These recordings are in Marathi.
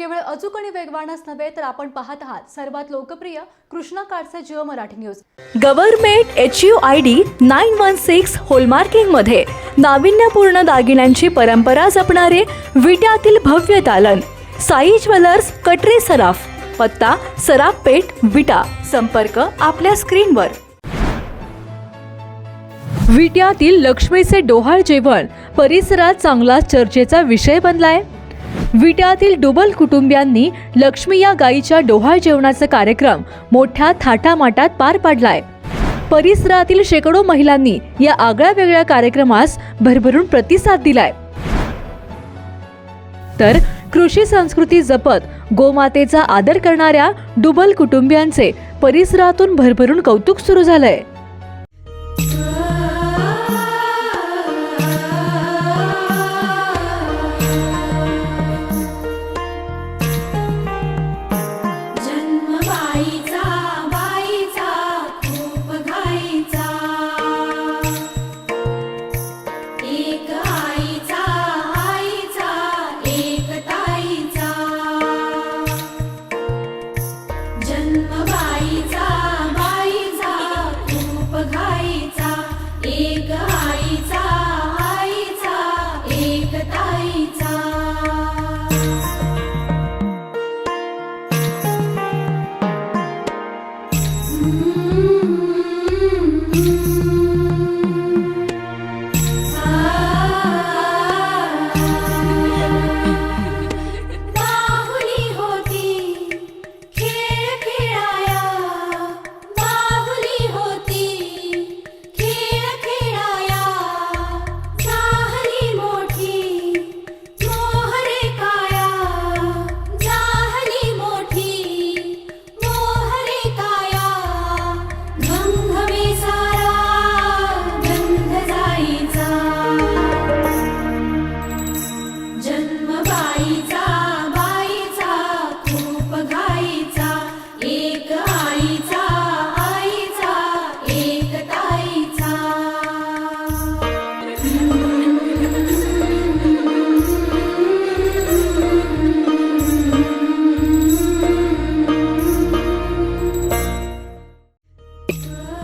केवळ अचूक आणि वेगवानच नव्हे तर आपण पाहत आहात सर्वात लोकप्रिय कृष्णा कारचे Jio Marathi news. Government H U I D nine one six होलमार्किंगमध्ये नाविन्यपूर्ण दागिन्यांची परंपरा जपणारे विट्यातील भव्य दालन. साई ज्वेलर्स कटरे सराफ पत्ता सराफ पेठ विटा. संपर्क आपल्या स्क्रीनवर. विट्यातील लक्ष्मीचे डोहाळ जेवण. परिसरात चांगला चर्चेचा विषय बनलाय. विट्यातील डुबल कुटुंबियांनी लक्ष्मी या गायीच्या डोहाळ जेवणाचा कार्यक्रम मोठ्या थाटामाटात पार पाडलाय. परिसरातील शेकडो महिलांनी या आगळ्या वेगळ्या कार्यक्रमास भरभरून प्रतिसाद दिलाय. तर कृषी संस्कृती जपत गोमातेचा आदर करणाऱ्या डुबल कुटुंबियांचे परिसरातून भरभरून कौतुक सुरू झालंय.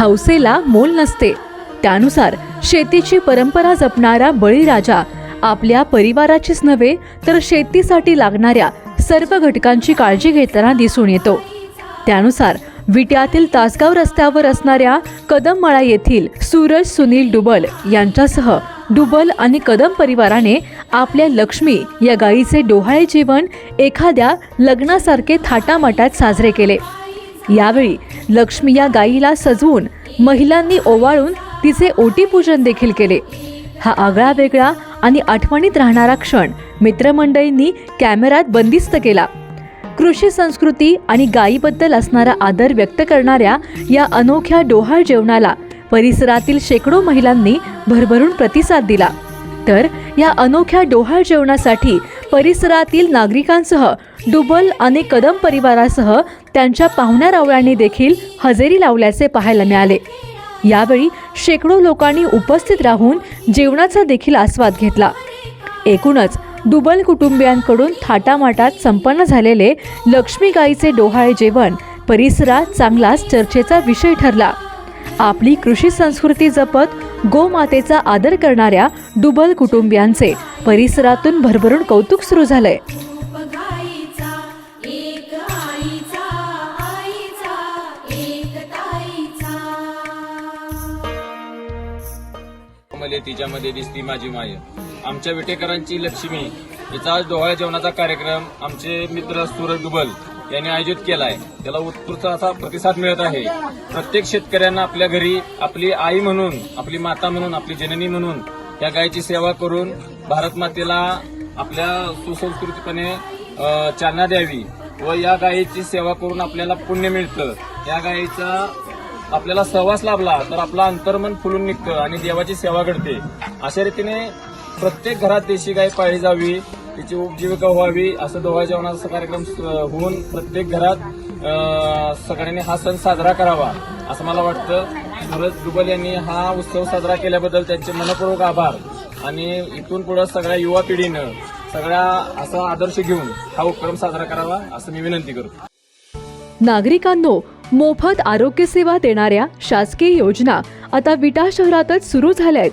हौसेला मोल नसते. त्यानुसार शेतीची परंपरा जपणारा बळीराजा आपल्या परिवाराचीच नव्हे तर शेतीसाठी लागणाऱ्या सर्व घटकांची काळजी घेताना दिसून येतो. त्यानुसार विट्यातील तासगाव रस्त्यावर असणाऱ्या कदममळा येथील सूरज सुनील डुबल यांच्यासह डुबल आणि कदम परिवाराने आपल्या लक्ष्मी या गायीचे डोहाळे जीवन एखाद्या लग्नासारखे थाटामाटात साजरे केले. यावेळी लक्ष्मी या गायीला सजवून महिलांनी ओवाळून तिचे ओटी पूजन देखील केले. हा आगळा वेगळा आणि आठवणीत राहणारा क्षण मित्रमंडळींनी कॅमेऱ्यात बंदिस्त केला. कृषी संस्कृती आणि गायीबद्दल असणारा आदर व्यक्त करणाऱ्या या अनोख्या डोहाळ जेवणाला परिसरातील शेकडो महिलांनी भरभरून प्रतिसाद दिला. तर या अनोख्या डोहाळ जेवणासाठी परिसरातील नागरिकांसह डुबल आणि कदम परिवारासह त्यांच्या पाहुण्या रावळ्यांनी देखील हजेरी लावल्याचे पाहायला मिळाले. यावेळी शेकडो लोकांनी उपस्थित राहून जेवणाचा देखील आस्वाद घेतला. एकूणच डुबल कुटुंबियांकडून थाटामाटात संपन्न झालेले लक्ष्मी गाईचे डोहाळे जेवण परिसरात चांगलाच चर्चेचा विषय ठरला. आपली कृषी संस्कृती जपत गोमातेचा आदर करणाऱ्या डुबल कुटुंबियांचे परिसरातून भरभरून कौतुक सुरू झालंय. तिच्यामध्ये दिसती माझी माय. आमच्या विटेकरांची लक्ष्मी. याचा आज डोहाळे जेवणाचा कार्यक्रम. आमचे मित्र सूरज डुबल. यांनी आयोजित केलाय. त्याला उत्स्फूर्त असा प्रतिसाद मिळत आहे. प्रत्येक शेतकऱ्यांना आपल्या घरी आपली आई म्हणून आपली माता म्हणून आपली जननी म्हणून या गायीची सेवा करून भारत मातेला आपल्या सुसंस्कृतपणे चालना द्यावी व या गायीची सेवा करून आपल्याला पुण्य मिळतं. या गायीचा आपल्याला सहवास लाभला तर आपला अंतर्मन फुलून निघतं आणि देवाची सेवा घडते. अशा रीतीने प्रत्येक घरात देशी गाय पाळली जावी. तिची उपजीविका व्हावी असं डोहा जेवणाचा कार्यक्रम होऊन प्रत्येक घरात सगळ्यांनी हा सण साजरा करावा असं मला वाटतं. सूरज दुबल यांनी हा उत्सव साजरा केल्याबद्दल त्यांचे मनपूर्वक आभार. आणि इथून पुढे सगळ्या युवा पिढीनं सगळ्या असा आदर्श घेऊन हा उपक्रम साजरा करावा असं मी विनंती करतो. नागरिकांनो मोफत आरोग्य सेवा देणाऱ्या शासकीय योजना आता विटा शहरातच सुरू झाल्या आहेत.